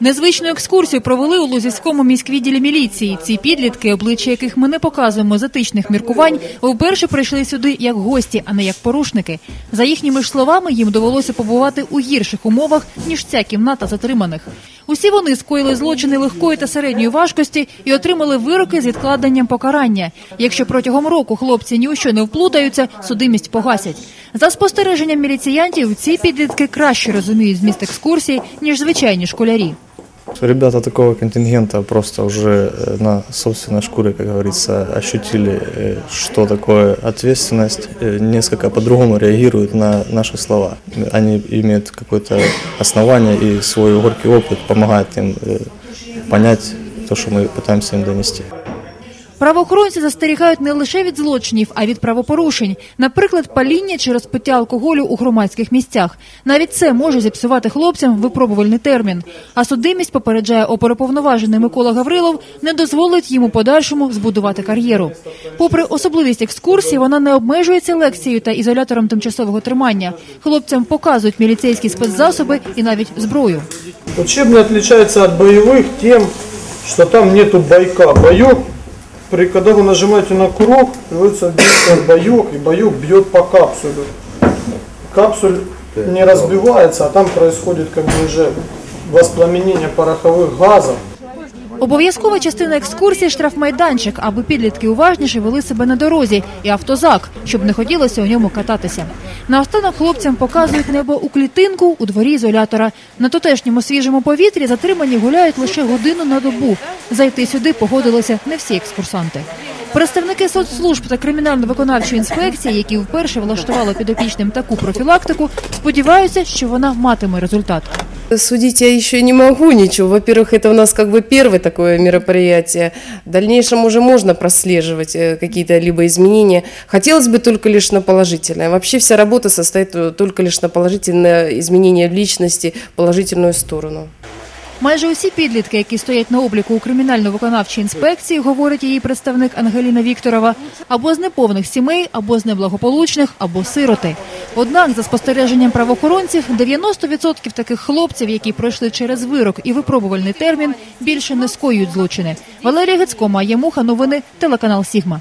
Незвичну екскурсію провели у Лузівському міськвідділі міліції. Ці підлітки, обличчя яких ми не показуємо з етичних міркувань, вперше прийшли сюди як гості, а не як порушники. За їхніми ж словами, їм довелося побувати у гірших умовах ніж ця кімната затриманих. Усі вони скоїли злочини легкої та середньої важкості і отримали вироки з відкладенням покарання. Якщо протягом року хлопці ні у що не вплутаються, судимість погасять. За спостереженням міліціянтів, ці підлітки краще розуміють зміст екскурсії ніж звичайні школярі Ребята такого контингента просто уже э, на собственной шкуре, как говорится, ощутили, э, что такое ответственность, э, несколько по-другому реагируют на наши слова. Они имеют какое-то основание и свой горький опыт помогает им э, понять то, что мы пытаемся им донести. Правоохоронці застерігають не лише від злочинів, а від правопорушень, наприклад, паління чи розпиття алкоголю у громадських місцях. Навіть це може зіпсувати хлопцям випробувальний термін. А судимість попереджає оперуповноважений Микола Гаврилов, не дозволить їм у подальшому збудувати кар'єру. Попри особливість екскурсії, вона не обмежується лекцією та ізолятором тимчасового тримання. Хлопцям показують міліцейські спецзасоби і навіть зброю. Учебный отличается от боевых тем, что там нету байка. Боек, при, когда вы нажимаете на курок, действие боек, и боек бьет по капсуле. Капсуль не разбивается, а там происходит как бы уже воспламенение пороховых газов. Обов'язкова частина екскурсії штрафмайданчик, аби підлітки уважніше вели себе на дорозі, і автозак, щоб не хотілося у ньому кататися. Наостанок хлопцям показують небо у клітинку у дворі ізолятора. На тутешньому свіжому повітрі затримані гуляють лише годину на добу. Зайти сюди погодилися не всі екскурсанти. Представники соцслужб та кримінально-виконавчої інспекції, які вперше влаштували підопічним таку профілактику, сподіваються, що вона матиме результат. Судить я еще не могу ничего. Во-первых, это у нас как бы первое такое мероприятие. В дальнейшем уже можно прослеживать э, какие-то либо изменения. Хотелось бы только лишь на положительное. Вообще вся работа состоит э, только лишь на положительное изменение в личности, положительную сторону. Майже усі підлітки, які стоять на обліку у кримінально-виконавчій інспекції, говорить її представник Ангеліна Вікторова, або з неповних сімей, або з неблагополучних, або сироти. Однак, за спостереженням правоохоронців, 90% таких хлопців, які пройшли через вирок і випробувальний термін, більше не скоюють злочини. Валерія Гецько, Майя Муха, новини, телеканал Сігма.